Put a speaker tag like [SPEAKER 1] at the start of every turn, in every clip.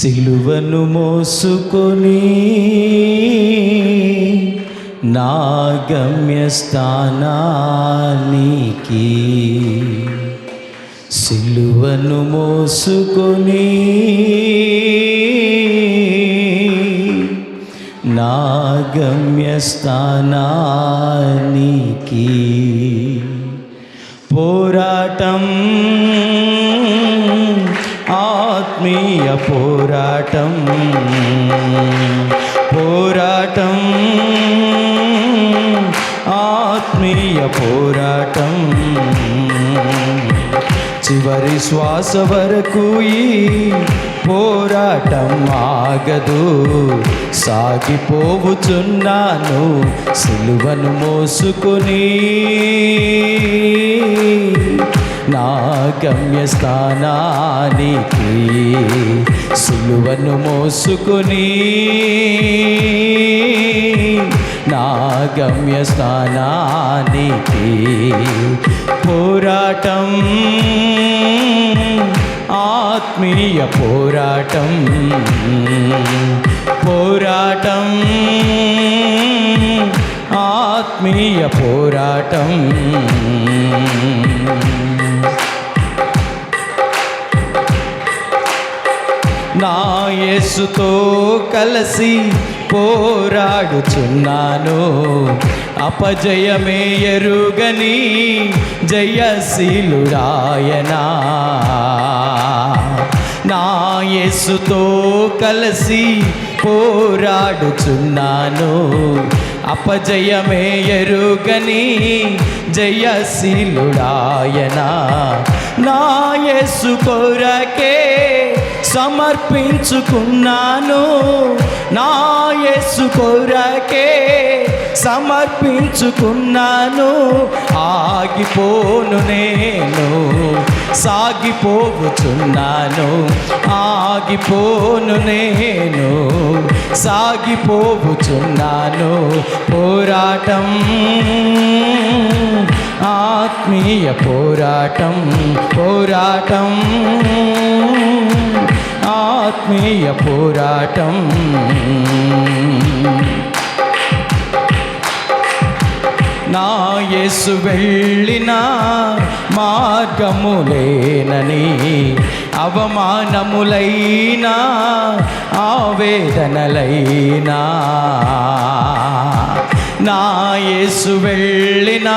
[SPEAKER 1] సిలువను మోసుకొని నా గమ్యస్థానానికి సిలువను మోసుకొని నా గమ్యస్థానానికి పోరాటం పోరాటం పోరాటం ఆత్మీయ పోరాటం. చివరి శ్వాస వరకు ఈ పోరాటం ఆగదు. సాగిపోవుచున్నాను సిలువను మోసుకొని. నా గమ్యస్థానానికి సిలువను మోసుకొని నా గమ్యస్థానానికి పోరాటం ఆత్మీయ పోరాటం పోరాటం ఆత్మీయ పోరాటం. నా యేసుతో కలిసి పోరాడుచున్నాను. అపజయమే ఎరుగని జయశీలుడాయనా నా యేసుతో కలిసి పోరాడుచున్నాను. అపజయమే ఎరుగని జయశీలుడాయన. నా యేసు కొరకే సమర్పించుకున్నాను. నా యేసు కొరకే సమర్పించుకున్నాను. ఆగిపోను నేను సాగిపోవచ్చున్నాను ఆగిపోను నేను సాగిపోవచ్చున్నాను పోరాటం ఆత్మీయ పోరాటం పోరాటం ఆత్మీయ పోరాటం. నా యేసు వెళ్ళిన మార్గములేనని అవమానములైనా ఆవేదనలైనా. నా యేసు వెళ్ళిన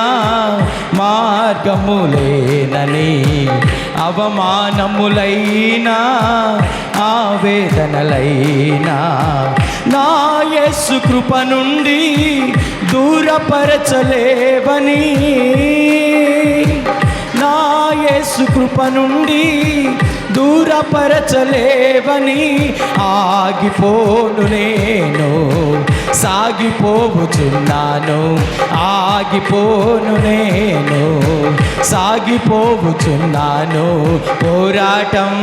[SPEAKER 1] మార్గములేనని అవమానములైనా ఆవేదనలైనా. నా యేసు కృప నుండి దూరపరచలేవని. నా యేసు కృప నుండి దూరపరచలేవని ఆగిపోను నేను. సాగిపోవుచున్నాను ఆగిపోను నేను. సాగిపోవుచున్నాను పోరాటం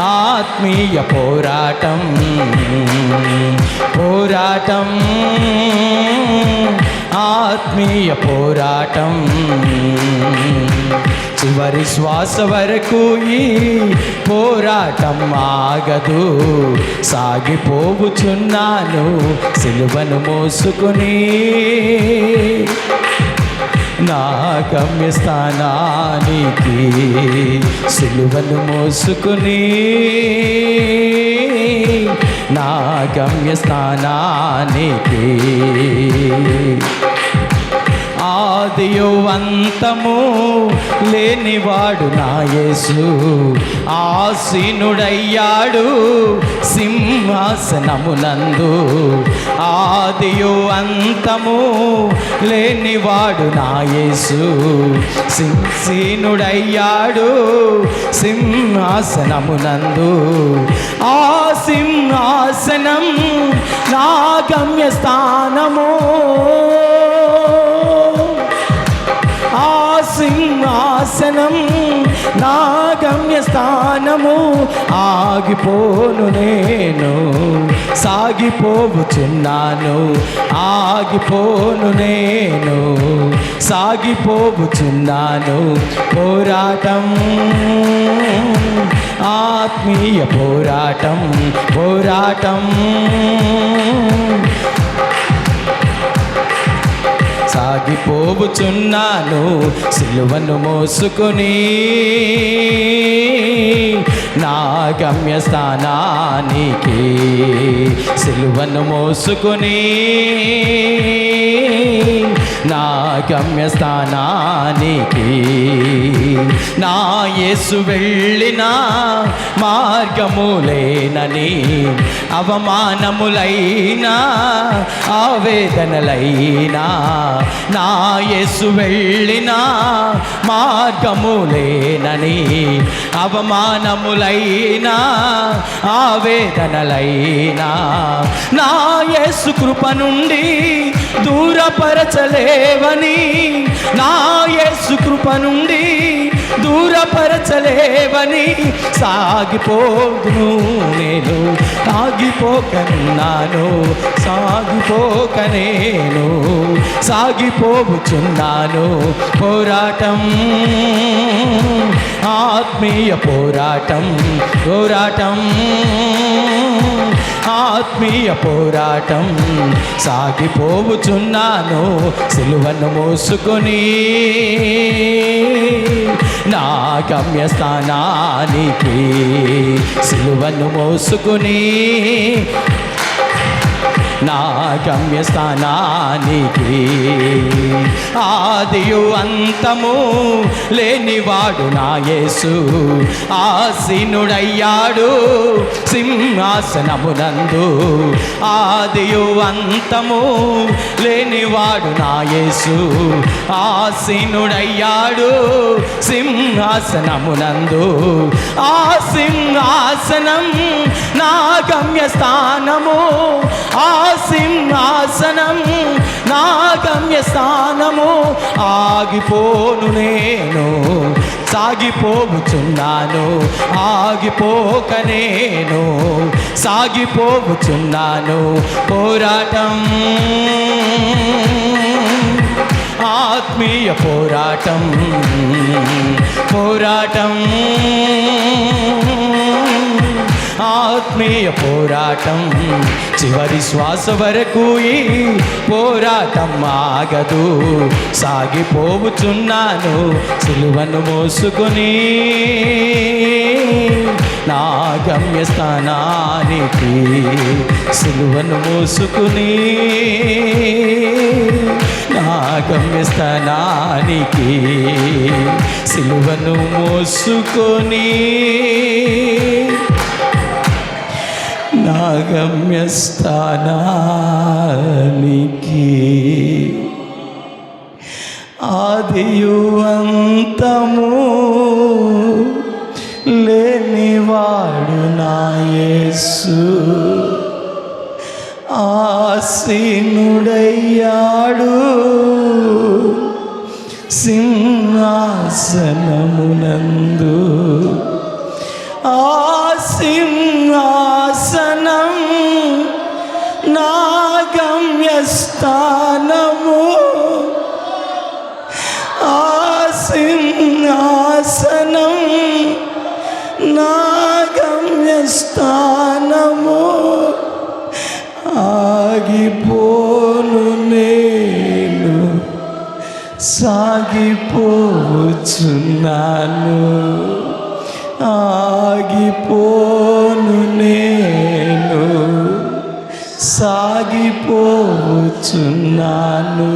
[SPEAKER 1] ఆత్మీయ పోరాటం పోరాటం ఆత్మీయ పోరాటం. చివరి శ్వాస వరకు ఈ పోరాటం ఆగదు. సాగిపోవుచున్నాను సిలువను మోసుకుని. నా గమ్యస్థానానికి సిలువను మోసుకుని. నా గమ్యస్థానానికి ఆదియు అంతము లేనివాడు నా యేసు. ఆసీనుడయ్యాడు సింహాసనమునందు. ఆదియు అంతము లేనివాడు నా యేసు. సింసీనుడయ్యాడు సింహాసనమునందు. ఆ సింహాసనం నా గమ్యస్థానము. సింహాసనం నా గమ్యస్థానము ఆగిపోను నేను సాగిపోవుచున్నాను ఆగిపోను నేను సాగిపోవుచున్నాను పోరాటం ఆత్మీయ పోరాటం పోరాటం సాగిపోవుచున్నాను సిలువను మోసుకొని. నా గమ్యస్థానానికి సిలువను మోసుకొని. నా గమ్యస్థానానికి. నా యేసు వెళ్ళిన మార్గములేనని అవమానములైనా ఆవేదనలైనా నా యేసు వెళ్ళిన మార్గములేనని అవమానములైనా ఆవేదనలైనా నా యేసు కృప నుండి దూరపరచలే దూరపరచలేవని నా యేసు కృప నుండి దూరపరచలేవని సాగిపోదును నేను సాగిపోకన్నాను సాగిపోక నేను సాగిపోవుచున్నాను. పోరాటం ఆత్మీయ పోరాటం పోరాటం. ఆత్మీయ పోరాటం సాగిపోవుచున్నాను సిలువను మోసుకొని. నా గమ్యస్థానానికి సిలువను మోసుకొని. నా గమ్యస్థానానికి. ఆదియు అంతము లేనివాడు నా యేసు. ఆసీనుడయ్యాడు సింహాసనమునందు. ఆదియు అంతము లేనివాడు నా యేసు. ఆసీనుడయ్యాడు సింహాసనమునందు. ఆ సింహాసనం నా గమ్యస్థానము ఆ సింహాసనం నా గమ్యస్థానము ఆగిపోను నేను సాగిపోవుచున్నాను ఆగిపోక నేను సాగిపోవుచున్నాను. పోరాటం ఆత్మీయ పోరాటం పోరాటం. ఆత్మీయ పోరాటం. చివరి శ్వాస వరకు ఈ పోరాటం ఆగదు. సాగిపోవుచున్నాను సిలువను మోసుకొని. నా గమ్యస్థానానికి సిలువను మోసుకుని. నా గమ్యస్థానానికి సిలువను మోసుకొని. నా గమ్యస్థానానికి ఆదియు లేనివాడు నాయసు ఆసీనుడయ్యాడు సింహాసనమునందు. ఆ స్థానము. ఆసింహాసనం సింహాసనం నా గమ్యస్థానము ఆగిపోను నేను సాగిపోచున్నాను పోచున్నాను